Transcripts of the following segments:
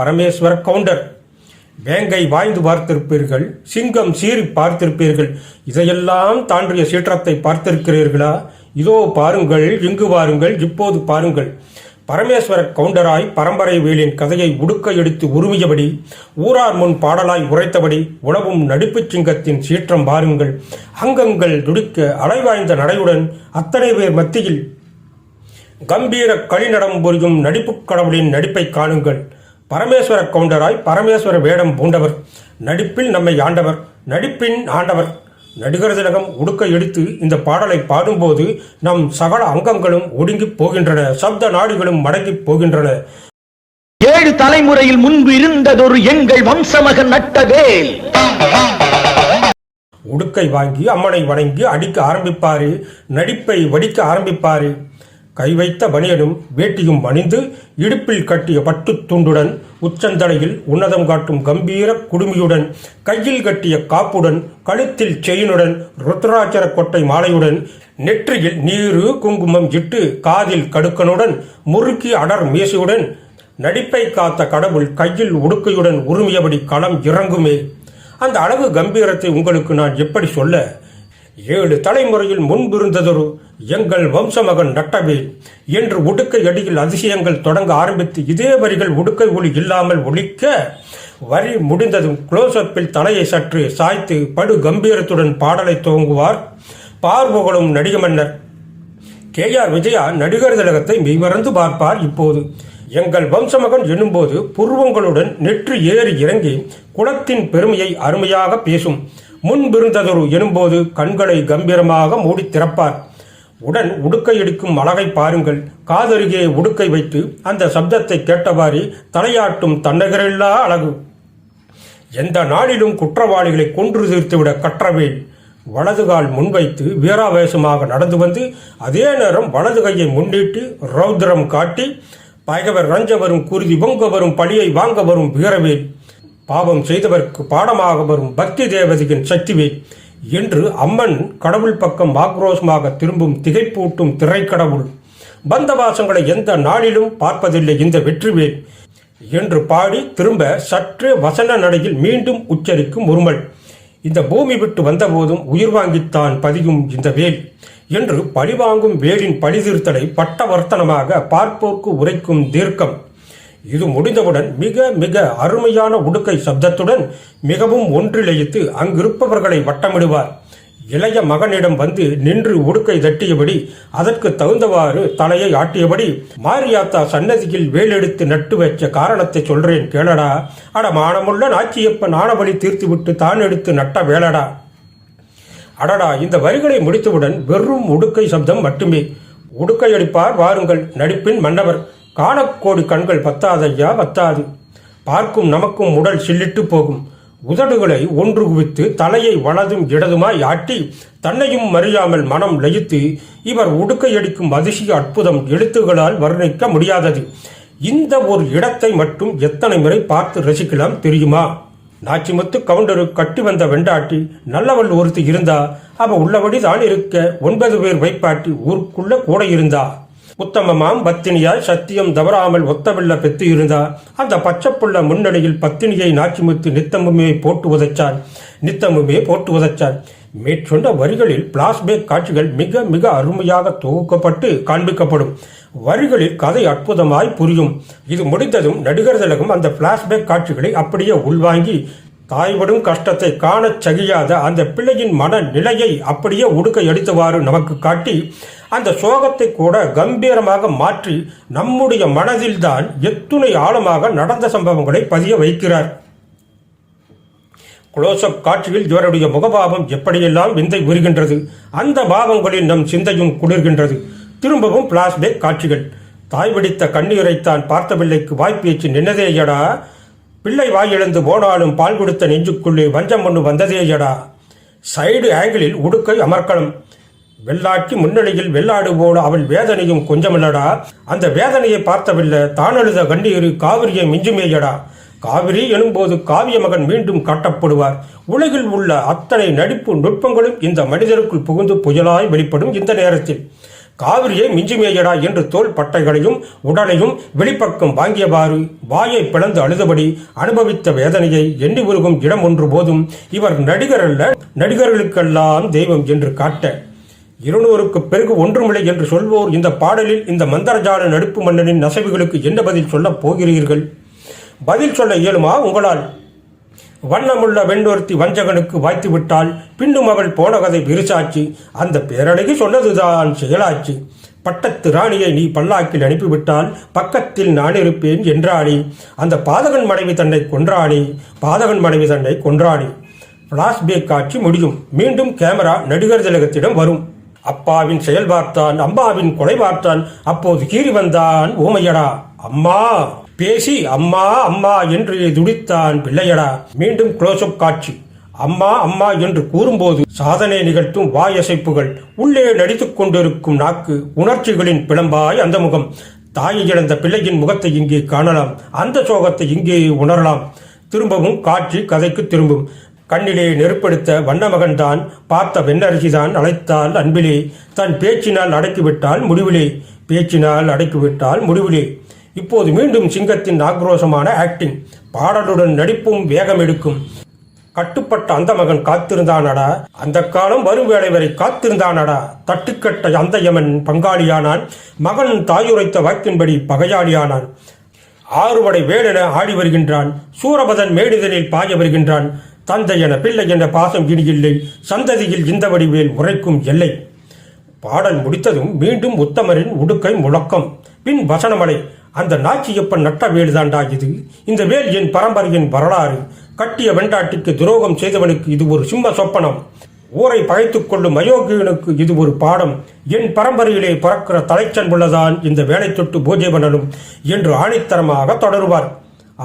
Parameshwara counter. வேங்கை வாய்ந்து பார்த்திருப்பீர்கள் சிங்கம் சீறி பார்த்திருப்பீர்கள். இதையெல்லாம் தாண்டிய சீற்றத்தை பார்த்திருக்கிறீர்களா? இதோ பாருங்கள் இங்கு பாருங்கள் இப்போது பாருங்கள். பரமேஸ்வர கவுண்டராய் பரம்பரை வேலின் கதையை உடுக்க எடுத்து உருவியபடி ஊரார் முன் பாடலாய் உரைத்தபடி உழவும் நடிப்புச் சிங்கத்தின் சீற்றம் பாருங்கள். அங்கங்கள் துடிக்க அலைவாய்ந்த நடையுடன் அத்தனை பேர் மத்தியில் கம்பீர களிநடம் புரியும் நடிப்புக் கடவுளின் நடிப்பை காணுங்கள். பரமேஸ்வர கவுண்டராய் பரமேஸ்வர வேடம் பூண்டவர். நடிப்பில் நம்மை ஆண்டவர் நடிப்பின் ஆண்டவர். நடிகர் திலகம் உடுக்க எடுத்து இந்த பாடலை பாடும்போது நம் சகல அங்கங்களும் ஒடுங்கிப் போகின்றன சப்த நாடுகளும் மடங்கிப் போகின்றன. ஏழு தலைமுறையில் முன்பு இருந்ததொரு எங்கள் வம்சமகன் நட்டவேல். உடுக்கை வாங்கி அம்மனை வணங்கி அடிக்க ஆரம்பிப்பாரு நடிப்பை வடிக்க ஆரம்பிப்பாரு. கை வைத்த பனியனும் வேட்டியும் அணிந்து இடுப்பில் கட்டிய பட்டுத் துண்டுடன் உச்சந்தலையில் உன்னதம் காட்டும் கம்பீர குடுமியுடன் கையில் கட்டிய காப்புடன் கழுத்தில் செயினுடன் ருத்ராட்சர கொட்டை மாலையுடன் நெற்றியில் நீரு குங்குமம் இட்டு காதில் கடுக்கனுடன் முறுக்கி அடர் மீசையுடன் நடிப்பை காத்த கடவுள் கையில் உடுக்கையுடன் உருமியபடி களம் இறங்குமே. அந்த அளவு கம்பீரத்தை உங்களுக்கு நான் எப்படி சொல்ல? ஏழு தலைமுறையில் முன்பிருந்ததொரு எங்கள் வம்சமகன் நட்டவேல் என்று உடுக்கை அடியில் அதிசயங்கள் தொடங்க ஆரம்பித்து இதே வரிகள் உடுக்கை ஒளி இல்லாமல் ஒழிக்க வரி முடிந்ததும் க்ளோஸ்அப்பில் தலையை சற்று சாய்த்து படு கம்பீரத்துடன் பாடலை துவங்குவார் பார்புகழும் நடிக மன்னர் கே ஆர் விஜயா நடிகர் திலகத்தை மெய்மறந்து பார்ப்பார் இப்போது. எங்கள் வம்சமகன் என்னும்போது புருவங்களுடன் நெற்று ஏறி இறங்கி குலத்தின் பெருமையை அருமையாக பேசும். முன்பிருந்ததொரு எனும்போது கண்களை கம்பீரமாக மூடி திறப்பார். உடன் உடுக்கை எடுக்கும் அழகை பாருங்கள். காதருகே உடுக்கை வைத்து அந்த சப்தத்தை கேட்டவாறு தலையாட்டும் தன்னகரில்லா அழகு. எந்த நாளிலும் குற்றவாளிகளை கொன்று தீர்த்துவிட கற்றவேல் வலதுகால் முன்வைத்து வீராவேசமாக நடந்து வந்து அதே நேரம் வலது கையை முன்னிட்டு ரௌத்ரம் காட்டி பகைவர் ரஞ்ச வரும் குருதி பொங்க வரும் பழியை வாங்க வரும் வீரவேல். பாவம் செய்தவர்க்கு பாடமாக வரும் பக்தி தேவதையின் சக்திவேல். என்று அம்மன் கடவுள் பக்கம் ஆக்ரோஷமாக திரும்பும் திகைப்பூட்டும் திரைக்கடவுள். பந்தவாசங்களை எந்த நாளிலும் பார்ப்பதில்லை இந்த வெற்றிவேல் என்று பாடி திரும்ப சற்று வசன நடையில் மீண்டும் உச்சரிக்கும் உருமல். இந்த பூமி விட்டு வந்தபோதும் உயிர் வாங்கித்தான் பதியும் இந்த வேல் என்று பழிவாங்கும் வேலின் பழிதீர்த்தலை பட்டவர்த்தனமாக பார்ப்போர்க்கு உரைக்கும் தீர்க்கம். இது முடிந்தவுடன் மிக மிக அருமையான உடுக்கை சப்தத்துடன் மிகவும் ஒன்றிழைத்து அங்கிருப்பவர்களை வட்டமிடுவார். இளைய மகனிடம் வந்து நின்று உடுக்கை தட்டியபடி அதற்கு தகுந்தவாறு தலையை ஆட்டியபடி மாரியாத்தா சன்னதியில் வேலெடுத்து நட்டு வச்ச காரணத்தை சொல்றேன் கேளடா. அட மானமுள்ள நாச்சியப்பன் ஆனபலி தீர்த்துவிட்டு தான் எடுத்து நட்ட வேளடா. அடடா இந்த வரிகளை முடித்தவுடன் வெறும் உடுக்கை சப்தம் மட்டுமே. உடுக்கை அடிப்பார் வாருங்கள் நடிப்பின் மன்னவர். காணக்கோடி கண்கள் பத்தாதையா பத்தாது பார்க்கும் நமக்கும் உடல் சில்லிட்டு போகும். உதடுகளை ஒன்று குவித்து தலையை வலதும் இடதுமாய் ஆட்டி தன்னையும் மறியாமல் மனம் லயித்து இவர் உடுக்கை அடிக்கும் அதிசய அற்புதம் எழுத்துகளால் வர்ணிக்க முடியாதது. இந்த ஒரு இடத்தை மட்டும் எத்தனை முறை பார்த்து ரசிக்கலாம் தெரியுமா? நாச்சிமுத்து கவுண்டரு கட்டி வந்த வெண்டாட்டி நல்லவள் ஒருத்தி இருந்தா அவ உள்ளபடி தான் இருக்க ஒன்பது பேர் வைப்பாட்டி ஊருக்குள்ள கூட இருந்தா. உத்தமமாம் பத்தினியாய் சத்தியம் தவறாமல் ஒத்தவில்ல பெத்து இருந்தா அந்த பச்சைப்புள்ள முன்னணியில் பத்தினியை நாச்சிமுத்து நித்தமுமே போட்டு உதைச்சான் நித்தமுமே போட்டு உதைச்சான் மேற்கொண்ட வரிகளில் பிளாஸ்பேக் காட்சிகள் மிக மிக அருமையாக தொகுக்கப்பட்டு காண்பிக்கப்படும். வரிகளில் கதை அற்புதமாய் புரியும். இது முடிந்ததும் நடிகர் திலகம் அந்த பிளாஷ்பேக் காட்சிகளை அப்படியே உள்வாங்கி தாய்படும் கஷ்டத்தை காணச் சகியாத அந்த பிள்ளையின் மன நிலையை அப்படியே உடுக்க எடுத்தவாறு நமக்கு காட்டி அந்த சோகத்தை கூட கம்பீரமாக மாற்றி நம்முடைய மனதில்தான் எத்துணை ஆழமாக நடந்த சம்பவங்களை பதிய வைக்கிறார். குளோசப் காட்சியில் இவருடைய முகபாவம் எப்படியெல்லாம் விந்தை உருகின்றது அந்த பாவங்களில் நம் சிந்தையும் குளிர்கின்றது. திரும்பவும் பிளாஸ்பேக் காட்சிகள். தாய் பிடித்த கண்ணீரைத்தான் பார்த்த பிள்ளைக்கு வாய்ப்பேச்சு நின்னதேயடா. பிள்ளை வாயிழந்து போனாலும் பால் கொடுத்த நெஞ்சுக்குள்ளே வஞ்சம் ஒன்று வந்ததேயடா. சைடு ஆங்கிளில் உடுக்கை அமர்க்கலம் வெள்ளாக்கி முன்னணியில் வெள்ளாடு போல அவள் வேதனையும் கொஞ்சமில்லடா. அந்த வேதனையை பார்த்தவில்லை தான் அழுத கண்ணீர் காவிரியை மிஞ்சுமேயடா. காவிரி எனும்போது காவிய மகன் மீண்டும் காட்டப்படுவார். உலகில் உள்ள அத்தனை நடிப்பு நுட்பங்களும் இந்த மனிதருக்குள் புகுந்து புயலாய் வெளிப்படும் இந்த நேரத்தில். காவிரியை மிஞ்சுமேயடா என்று தோல் பட்டைகளையும் உடலையும் வெளிப்பக்கம் வாங்கியவாறு வாயை பிளந்து அழுதபடி அனுபவித்த வேதனையை எண்ணி உருகும் இடம் ஒன்று போதும். இவர் நடிகர் அல்ல நடிகர்களுக்கெல்லாம் தெய்வம் என்று காட்ட. இருநூறுக்கு பிறகு ஒன்றுமில்லை என்று சொல்வோர் இந்த பாடலில் இந்த மந்தரஜால நடிப்பு மன்னனின் நசைவுகளுக்கு என்ன பதில் சொல்லப் போகிறீர்கள்? பதில் சொல்ல இயலுமா உங்களால்? வண்ணமுள்ள வெண்ணொருத்தி வஞ்சகனுக்கு வாய்த்து விட்டால் பின்னும் அவள் போன கதை விரிசாச்சு. அந்த பேரழகி சொன்னதுதான் செயலாச்சு. பட்டத்து ராணியை நீ பல்லாக்கில் அனுப்பிவிட்டால் பக்கத்தில் நான் இருப்பேன் என்றாளே. அந்த பாதகன் மனைவி தன்னை கொன்றானே பாதகன் மனைவி தன்னை கொன்றானே ஃப்ளாஷ்பேக் காட்சி முடியும். மீண்டும் கேமரா நடிகர் திலகத்திடம் வரும். அப்பாவின் செயல் பார்த்தான் அம்மாவின் கொலை பார்த்தான். அப்போது கீறி வந்தான் ஊமையடா அம்மா பேசி அம்மா அம்மா என்று துடித்தான் பிள்ளையடா மீண்டும் குளோசப் காட்சி. அம்மா அம்மா என்று கூறும்போது சாதனை நிகழ்த்தும் வாயசைப்புகள். உள்ளே நடித்துக் கொண்டிருக்கும் நாக்கு உணர்ச்சிகளின் பிளம்பாய் அந்த முகம். தாயை இழந்த பிள்ளையின் முகத்தை இங்கே காணலாம். அந்த சோகத்தை இங்கே உணரலாம். திரும்பவும் காட்சி கதைக்கு திரும்பும். கண்ணிலே நெருப்படுத்த வண்ணமகன்தான் பார்த்த வெண்ணரசிதான் அழைத்தால் அன்பிலே. தன் பேச்சினால் அடக்கிவிட்டால் முடிவிலே. பேச்சினால் அடக்கிவிட்டால் முடிவிலே. இப்போது மீண்டும் சிங்கத்தின் ஆக்ரோஷமான ஆக்டிங் பாடலுடன் நடிப்பும் வேகம் எடுக்கும். கட்டுப்பட்ட அந்த மகன் காத்திருந்தானடா? அந்த காலம் வரும் வேளை வரை காத்திருந்தானடா? தட்டுக்கட்ட அந்த யமன் பங்காளியானான். மகன் தாயுரைத்த வாக்கின்படி பகையாளியானான். ஆறுவடை வேடென ஆடி வருகின்றான். சூரபதன் மேடுதலில் பாய வருகின்றான். தந்தை என பிள்ளை என பாசம் இனி இல்லை. சந்ததியில் இந்த வடிவேல் உரைக்கும் எல்லை. பாடல் முடித்ததும் மீண்டும் உத்தமரின் உடுக்கை முழக்கம். பின் வசனமலை அந்த நாச்சியப்பன் நட்ட வேலுதாண்டா இது. இந்த வேல் என் பரம்பரையின் வரலாறு. கட்டிய வெண்டாட்டிக்கு துரோகம் செய்தவனுக்கு இது ஒரு சிம்ம சொப்பனம். ஊரை பகைத்துக் கொள்ளும் அயோக்கியனுக்கு இது ஒரு பாடம். என் பரம்பரையிலே பிறக்கிற தலைச்சன் உள்ளதான் இந்த வேலை தொட்டு பூஜை பண்ணணும் என்று ஆணித்தரமாக தொடருவார்.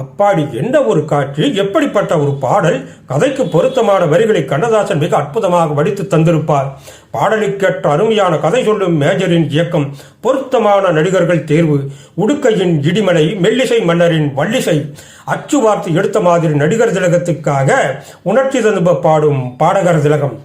அப்பாடி என்ன ஒரு காட்சி எப்படிப்பட்ட ஒரு பாடல் கதைக்கு பொருத்தமான வரிகளை கண்ணதாசன் மிக அற்புதமாக வடித்து தந்திருப்பார். பாடலுக்கேற்ற அருமையான கதை சொல்லும் மேஜரின் இயக்கம் பொருத்தமான நடிகர்கள் தேர்வு உடுக்கையின் இடிமலை மெல்லிசை மன்னரின் வள்ளிசை அச்சு வார்த்தை எடுத்த மாதிரி நடிகர் திலகத்துக்காக உணர்ச்சி தந்துப பாடும் பாடகர் திலகம்.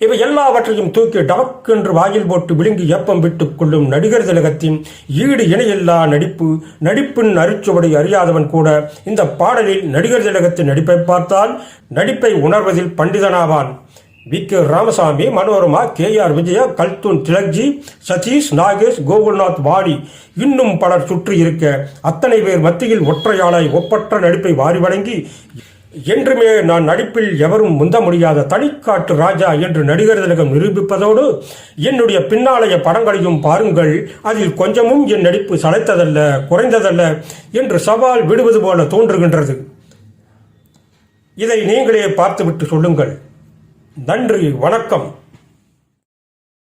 இவை எல்லாவற்றையும் தூக்கி டாக் என்று வாயில் போட்டு விழுங்கி ஏப்பம் விட்டுக் கொள்ளும் நடிகர் திலகத்தின் ஈடு இணையில்லா நடிப்பு நடிப்பின் அரிச்சுவடை அறியாதவன் கூட இந்த பாடலில் நடிகர் திலகத்தின் நடிப்பை பார்த்தால் நடிப்பை உணர்வதில் பண்டிதனாவான். V. K. Ramasamy Manorama K. R. Vijaya கல்தூன் திலக்ஜி சதீஷ் நாகேஷ் கோகுல்நாத் வாடி இன்னும் பலர் சுற்றி இருக்க அத்தனை பேர் மத்தியில் ஒற்றையாளாய் ஒப்பற்ற நடிப்பை வாரி வழங்கி என்றுமே நான் நடிப்பில் எவரும் முந்த முடியாத தனிக்காட்டு ராஜா என்று நடிகர் திலகம் நிரூபிப்பதோடு என்னுடைய பின்னாளைய படங்களையும் பாருங்கள். அதில் கொஞ்சமும் என் நடிப்பு சளைத்ததல்ல குறைந்ததல்ல என்று சவால் விடுவது போல தோன்றுகின்றது. இதை நீங்களே பார்த்துவிட்டு சொல்லுங்கள். நன்றி வணக்கம்.